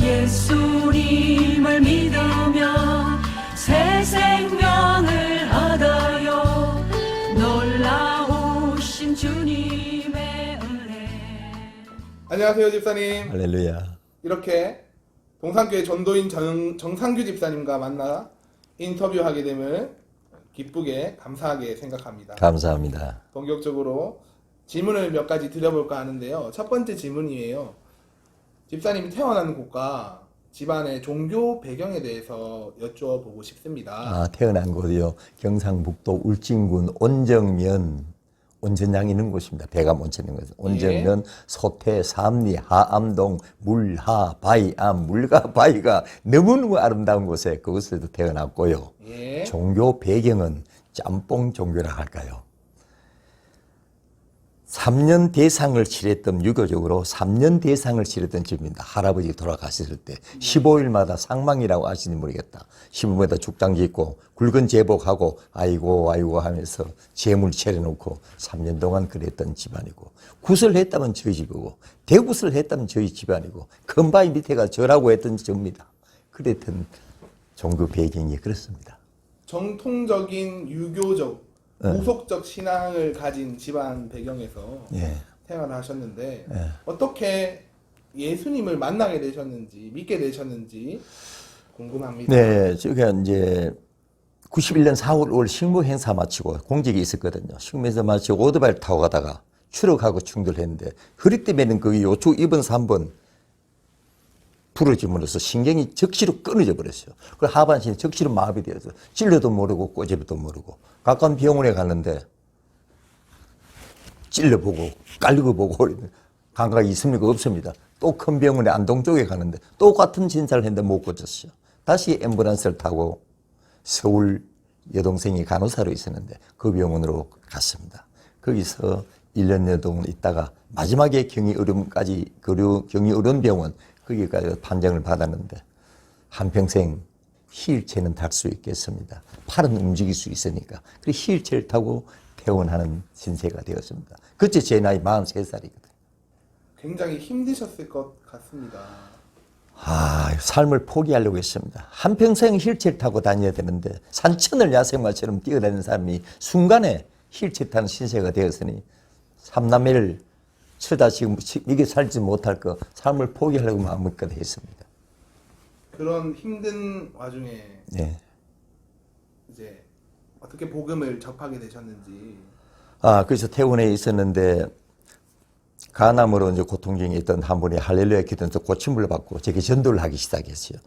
예수님을 믿으며 새 생명을 얻어요. 놀라우신 주님의 은혜. 안녕하세요 집사님. 할렐루야. 이렇게 동산교회 전도인 정, 정상규 집사님과 만나 인터뷰하게 됨을 기쁘게 감사하게 생각합니다. 감사합니다. 본격적으로 질문을 몇 가지 드려볼까 하는데요. 첫 번째 질문이에요 집사님이 태어난 곳과 집안의 종교 배경에 대해서 여쭈어보고 싶습니다 아, 태어난 곳이요. 경상북도 울진군 온정면 온전양 있는 곳입니다. 배감 온천 있는 곳. 온정면 소태 삼리 하암동 물하 바이암 물과 바이가 너무너무 아름다운 곳에 그곳에도 태어났고요. 예. 종교 배경은 짬뽕 종교라 할까요? 3년 대상을 치렀던 유교적으로 3년 대상을 치렀던 집입니다. 할아버지 돌아가셨을 때 15일마다 상망이라고 아시는지 모르겠다. 신부에다 죽장 짓고 굵은 제복하고 아이고 아이고 하면서 재물 차려놓고 3년 동안 그랬던 집안이고 굿을 했다면 저희 집이고 대굿을 했다면 저희 집안이고 큰바위 밑에가 저라고 했던 저입니다. 그랬던 종교 배경이 그렇습니다. 정통적인 유교적 무속적 신앙을 가진 집안 배경에서 예. 태어나셨는데 예. 어떻게 예수님을 만나게 되셨는지 믿게 되셨는지 궁금합니다. 네, 제가 이제 91년 4월 5월 식무 행사 마치고 공직이 있었거든요. 식무 행사 마치고 오토바이를 타고 가다가 추락하고 충돌했는데 허리 때문에는 그 요추 2번, 3번 부러짐으로써 신경이 적시로 끊어져 버렸어요. 그리고 하반신이 적시로 마비되어서 찔러도 모르고 꼬집어도 모르고 가까운 병원에 갔는데 찔러보고 깔리고 보고 감각이 있습니까? 없습니다. 또 큰 병원에 안동 쪽에 가는데 똑같은 진찰을 했는데 못 고쳤어요. 다시 앰뷸런스를 타고 서울 여동생이 간호사로 있었는데 그 병원으로 갔습니다. 거기서 1년 여동을 있다가 마지막에 경위 어려움까지 거류- 경위 어려운 병원 거기까지 판정을 받았는데 한평생 휠체는 탈 수 있겠습니다. 팔은 움직일 수 있으니까. 그 휠체를 타고 퇴원하는 신세가 되었습니다. 그때 제 나이 43살이거든요. 굉장히 힘드셨을 것 같습니다. 아, 삶을 포기하려고 했습니다. 한평생 휠체를 타고 다녀야 되는데 산천을 야생마처럼 뛰어다니는 사람이 순간에 휠체 타는 신세가 되었으니 삼남매를 쳐다 지금 이게 살지 못할 거 삶을 포기하려고 마음먹게 했습니다. 그런 힘든 와중에 예. 이제 어떻게 복음을 접하게 되셨는지 아, 그래서 퇴원에 있었는데 간암으로 이제 고통 중에 있던 한 분이 할렐루야 기도에서 고침을 받고 제게 전도를 하기 시작했어요.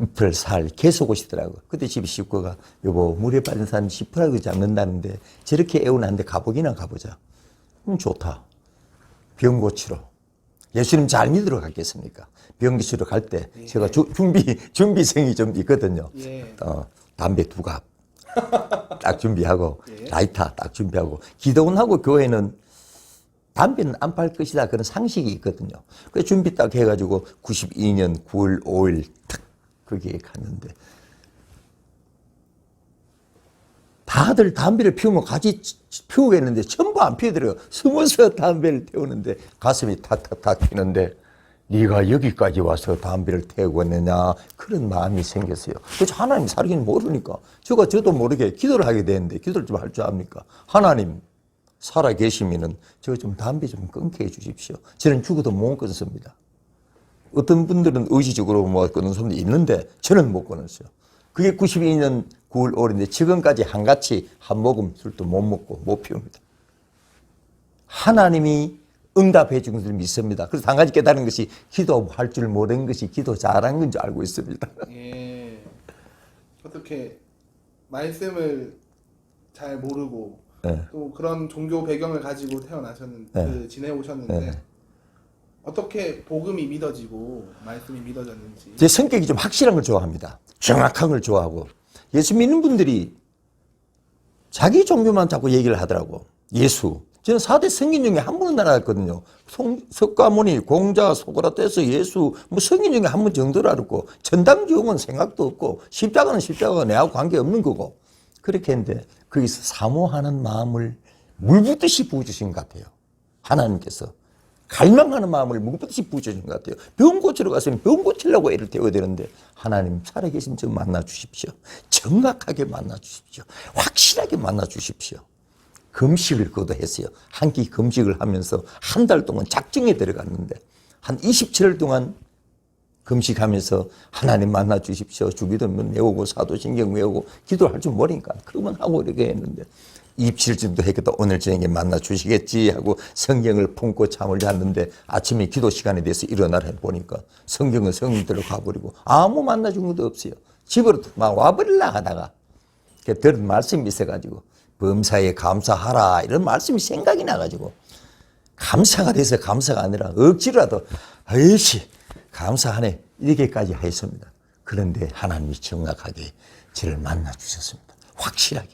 잎을 살 계속 오시더라고. 그때 집 식구가 여보 물에 빠진 사람 10%라도 잡는다는데 저렇게 애원하는데 가보기나 가보자. 음 좋다. 병 고치러. 예수님 잘 믿으러 갔겠습니까? 병 고치러 갈 때 제가 주- 준비 준비성이 좀 있거든요. 예. 어, 담배 두 갑. 딱 준비하고 예. 라이터 딱 준비하고 기도원하고 교회는 담배는 안 팔 것이다 그런 상식이 있거든요. 그래서 준비 딱 해가지고 92년 9월 5일 탁 거기에 갔는데 다들 담배를 피우면 같이 피우겠는데 전부 안 피우더라고요. 숨어서 담배를 태우는데 가슴이 탁탁탁 튀는데 네가 여기까지 와서 담배를 태우고 있느냐 그런 마음이 생겼어요. 그래서 하나님 살기는 모르니까 제가 저도 모르게 기도를 하게 되는데 기도를 좀 할 줄 압니까? 하나님 살아 계시면은 저 좀 담배 좀 끊게 해 주십시오. 저는 죽어도 못 끊습니다. 어떤 분들은 의지적으로 뭐 끊는 사람도 있는데 저는 못 끊었어요. 그게 92년 9월 5일인데 지금까지 한같이 한 모금 술도 못 먹고 못 피웁니다. 하나님이 응답해 주는 줄 믿습니다. 그래서 한 가지 깨달은 것이 기도할 줄 모르는 것이 기도 잘한 건 줄 알고 있습니다. 예. 어떻게 말씀을 잘 모르고 네. 또 그런 종교 배경을 가지고 태어나셨는데 네. 그 지내오셨는데 네. 어떻게 복음이 믿어지고 말씀이 믿어졌는지 제 성격이 좀 확실한 걸 좋아합니다. 정확한 걸 좋아하고 예수 믿는 분들이 자기 종교만 자꾸 얘기를 하더라고. 예수. 저는 4대 성인 중에 한 분은 알았거든요. 송, 석가모니, 공자, 소그라테스, 예수, 뭐 성인 중에 한 분 정도를 알았고, 전당지옥은 생각도 없고, 십자가는 십자가가 내하고 관계없는 거고, 그렇게 했는데, 거기서 사모하는 마음을 물 붓듯이 부어주신 것 같아요. 하나님께서. 갈망하는 마음을 무겁듯이 부어주신 것 같아요. 병 고치러 갔으면 병 고치려고 애를 태워야 되는데 하나님 살아계신 저 만나 주십시오. 정확하게 만나 주십시오. 확실하게 만나 주십시오. 금식을 거둬했어요. 한 끼 금식을 하면서 한 달 동안 작정에 들어갔는데 한 27일 동안 금식하면서 하나님 만나 주십시오. 주기도문 외우고 사도신경 외우고 기도할 줄 모르니까 그것만 하고 이렇게 했는데 27일쯤도 했겠다. 오늘 저녁에 만나 주시겠지 하고 성경을 품고 잠을 잤는데 아침에 기도 시간이 돼서 일어나라 보니까 성경은 성경대로 가버리고 아무 만나 준 것도 없어요. 집으로 막 와버릴라 하다가 그 들은 말씀이 있어가지고 범사에 감사하라 이런 말씀이 생각이 나가지고 감사가 돼서 감사가 아니라 억지로라도 아이씨 감사하네 이렇게까지 했습니다. 그런데 하나님이 정확하게 저를 만나 주셨습니다. 확실하게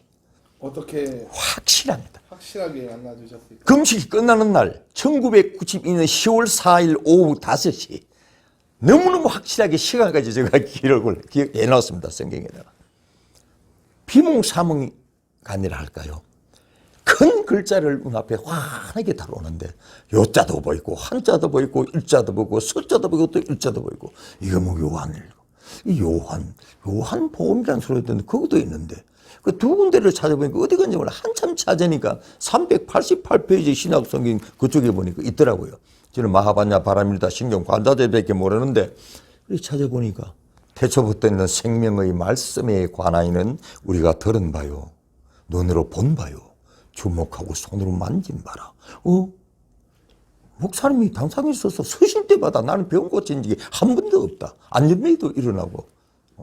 어떻게 확실합니다. 확실하게 만나 주셨을까? 금식이 끝나는 날 1992년 10월 4일 오후 5시 너무너무 확실하게 시간까지 제가 기록을 기억해 놨습니다. 성경에다가. 비몽사몽이 아니라 할까요? 큰 글자를 눈앞에 환하게 달아오는데 요자도 보이고 한자도 보이고 일자도 보이고 숫자도 보이고 또 일자도 보이고 이거 뭐 요한일 이 요한 요한 복음이라는 소리가 듣는데 그것도 있는데 그 두 군데를 찾아보니까 어디 간지 몰라 한참 찾으니까 388페이지 신약 성경 그쪽에 보니까 있더라고요. 저는 마하반야 바람일다 신경 관자들밖에 모르는데 그렇게 찾아보니까 태초부터 있는 생명의 말씀에 관하여는 우리가 들은 바요 눈으로 본 바요 주목하고 손으로 만진 바라. 어? 목사님이 당상에 있어서 서실 때마다 나는 병 고친 적이 한 번도 없다. 안전매도 일어나고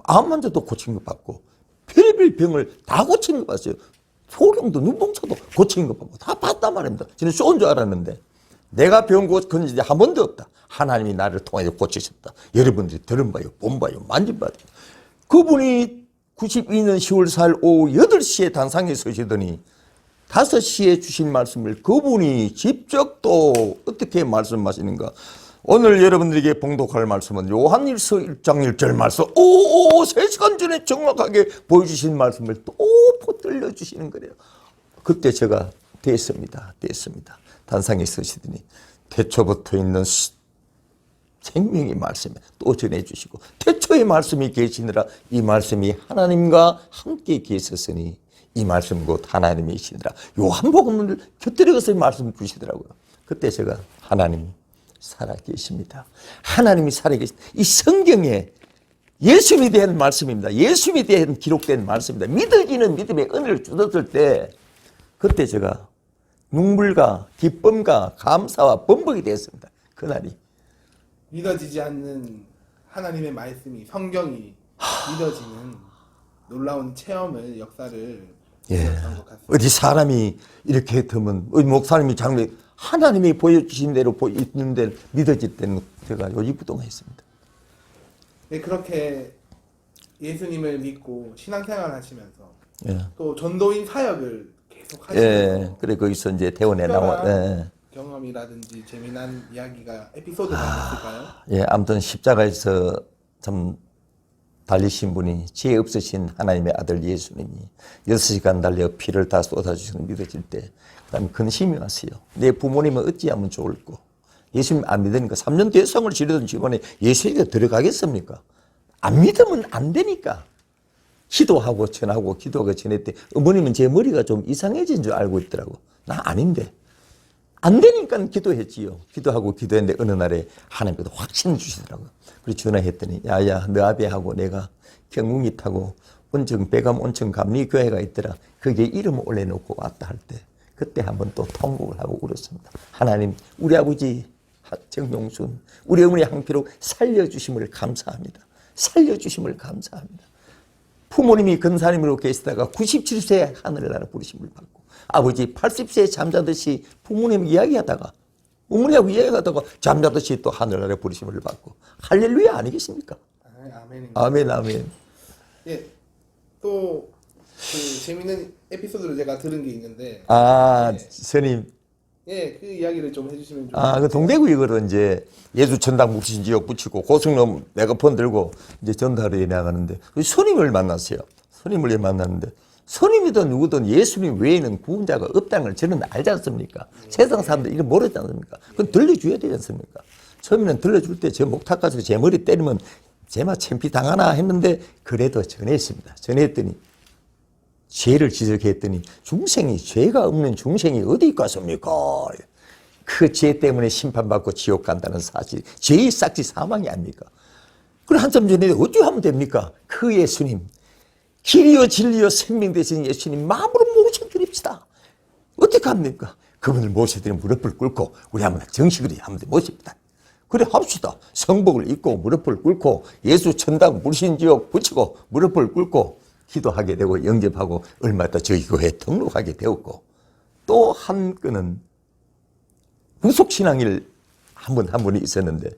암 환자도 고친 거 받고 별의별 병을 다 고친 거 봤어요. 소경도 눈봉차도 고친 거 받고 다 봤단 말입니다. 저는 쏜줄 알았는데 내가 병 고친 적이 한 번도 없다. 하나님이 나를 통해 고치셨다. 여러분들이 들은 바요, 본 바요, 만진 바요. 그분이 92년 10월 4일 오후 8시에 단상에 서시더니 5시에 주신 말씀을 그분이 직접 또 어떻게 말씀하시는가. 오늘 여러분들에게 봉독할 말씀은 요한일서 1장 1절 말씀. 오오 3시간 전에 정확하게 보여주신 말씀을 또 붙들려 주시는 거래요. 그때 제가 됐습니다. 됐습니다. 단상에 서시더니 태초부터 있는 시- 생명의 말씀에 또 전해주시고 태초의 말씀이 계시느라 이 말씀이 하나님과 함께 계셨으니 이 말씀 곧 하나님이시니라 요한복음을 곁들여서 말씀 주시더라고요 그때 제가 하나님 살아계십니다. 하나님이 살아계신 이 성경에 예수님에 대한 말씀입니다. 예수님에 대한 기록된 말씀입니다. 믿어지는 믿음의 은혜를 주었을 때 그때 제가 눈물과 기쁨과 감사와 번복이 되었습니다. 그날이. 믿어지지 않는 하나님의 말씀이 성경이 믿어지는 놀라운 체험을 역사를 예. 어디 사람이 이렇게 어디 목사님이 장래 하나님이 보여주신 대로 보- 있는데 믿어질 때는 제가 요지부동했습니다. 네, 그렇게 예수님을 믿고 신앙생활 하시면서 예. 또 전도인 사역을 계속 하시면서 예. 그래 거기서 이제 대원에 나와. 예. 경험이라든지 재미난 이야기가 에피소드가 있을까요? 예. 아무튼 십자가에서 참 달리신 분이 지혜 없으신 하나님의 아들 예수님이 여섯 시간 달려 피를 다 쏟아주시는 믿어질 때 그 다음에 근심이 왔어요. 내 부모님은 어찌하면 좋을까? 예수님 안 믿으니까 3년 대성을 지르던 집안에 예수님이 들어가겠습니까? 안 믿으면 안 되니까. 기도하고 전하고 기도하고 전했대. 어머님은 제 머리가 좀 이상해진 줄 알고 있더라고. 나 아닌데. 안 되니까 기도했지요. 기도하고 기도했는데 어느 날에 하나님께서 확신 주시더라고요. 그래서 전화했더니 야야 너 아비하고 내가 경궁이 타고 온천 배감 온천 감리 교회가 있더라. 거기에 이름을 올려놓고 왔다 할 때 그때 한번 또 통곡을 하고 울었습니다. 하나님 우리 아버지 정용순 우리 어머니 항피로 살려주심을 감사합니다. 살려주심을 감사합니다. 부모님이 근사님으로 계시다가 97세 하늘나라 부르심을 받고 아버지 80세에 잠자듯이 부모님 이야기하다가 어머니하고 이야기하다가 잠자듯이 또 하늘나라 부르심을 받고. 할렐루야 아니겠습니까? 아, 아멘입니다. 아멘 아멘. 예, 또 그 재밌는 에피소드를 제가 들은 게 있는데. 아 스님. 예, 그 이야기를 좀 해주시면 좀 아 그 동대구 이거를 이제 예수 전당 묵신 지역 붙이고 고승로 메가폰 들고 이제 전달에 나가는데 그 스님을 만났어요. 스님을 만났는데 스님이든 누구든 예수님 외에는 구원자가 없다는 걸 저는 알지 않습니까? 세상 사람들 이거 모르지 않습니까? 그건 들려줘야 되지 않습니까? 처음에는 들려줄 때 제 목탁 가지고 제 머리 때리면 제마 창피 당하나 했는데 그래도 전했습니다. 전했더니 죄를 지적했더니 중생이 죄가 없는 중생이 어디 있겠습니까? 그 죄 때문에 심판받고 지옥 간다는 사실, 죄의 싹지 사망이 아닙니까? 그걸 한참 전에 어찌 하면 됩니까? 그 예수님, 길이요 진리요 생명 되신 예수님 마음으로 모셔드립시다. 어떻게 합니까? 그분을 모셔드리면 무릎을 꿇고 우리 한번 정식으로 한번 모십니다. 그래 합시다. 성복을 입고 무릎을 꿇고 예수 천당 불신지옥 붙이고 무릎을 꿇고 기도하게 되고 영접하고 얼마 있다 저희 교회에 등록하게 되었고 또 한 건은 후속신앙일 한 분 한 분이 있었는데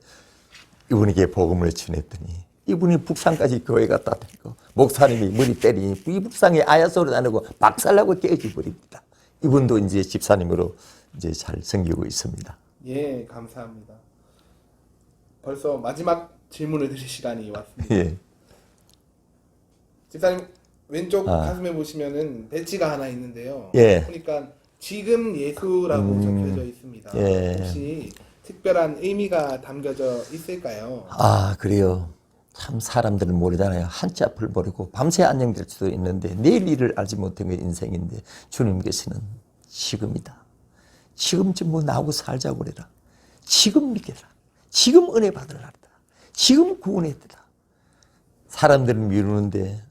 이분에게 복음을 전했더니 이분이 북산까지 교회 갔다 되고 목사님이 머리 때리니 이 북상에 아야 소리 나고 박살나고 깨져 버립니다. 이분도 이제 집사님으로 이제 잘 섬기고 있습니다. 예, 감사합니다. 벌써 마지막 질문을 드릴 시간이 왔습니다. 예. 집사님 왼쪽 아. 가슴에 보시면은 배지가 하나 있는데요. 예. 보니까 지금 예수라고 적혀져 있습니다. 예. 혹시 특별한 의미가 담겨져 있을까요? 아, 그래요. 참 사람들은 모르잖아요. 한치 앞을 모르고 밤새 안녕될 수도 있는데 내일 일을 알지 못한 게 인생인데 주님께서는 지금이다. 지금쯤 뭐 나하고 살자고 그래라. 지금 믿게라. 지금 은혜 받으라. 지금 구원해야 되다. 사람들은 미루는데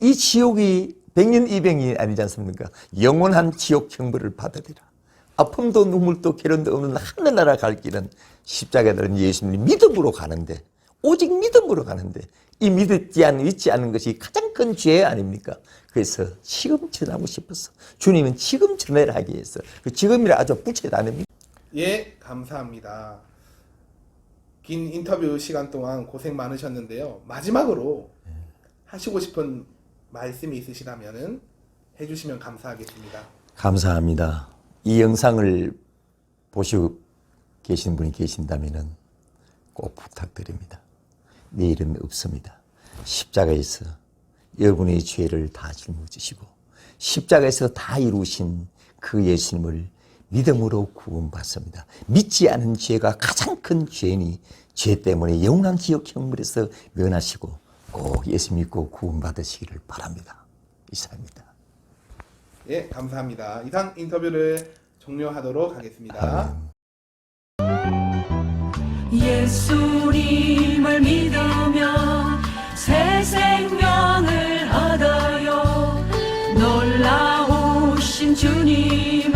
이 지옥이 100년 200년이 아니지 않습니까? 영원한 지옥 형벌을 받으리라. 아픔도 눈물도 괴론도 없는 하늘나라 갈 길은 십자가에 달린 예수님 믿음으로 가는데 오직 믿음으로 가는데 이 믿지 않 믿지 않는 것이 가장 큰 죄 아닙니까? 그래서 지금 전하고 싶었어. 주님은 지금 전해라 하기 위해서 그 지금이라 아주 부채도 아닙니까? 예, 감사합니다. 긴 인터뷰 시간 동안 고생 많으셨는데요. 마지막으로 하시고 싶은 말씀이 있으시다면은 해주시면 감사하겠습니다. 감사합니다. 이 영상을 보시고 계신 분이 계신다면 꼭 부탁드립니다. 내일은 없습니다. 십자가에서 여러분의 죄를 다 짊어지시고 십자가에서 다 이루신 그 예수님을 믿음으로 구원받습니다. 믿지 않은 죄가 가장 큰 죄니 죄 때문에 영원한 지옥 형벌에서 면하시고 꼭 예수 믿고 구원받으시기를 바랍니다. 이상입니다. 예, 감사합니다. 이상 인터뷰를 종료하도록 하겠습니다. 아멘. 예수님을 믿으며 새 생명을 얻어요. 놀라우신 주님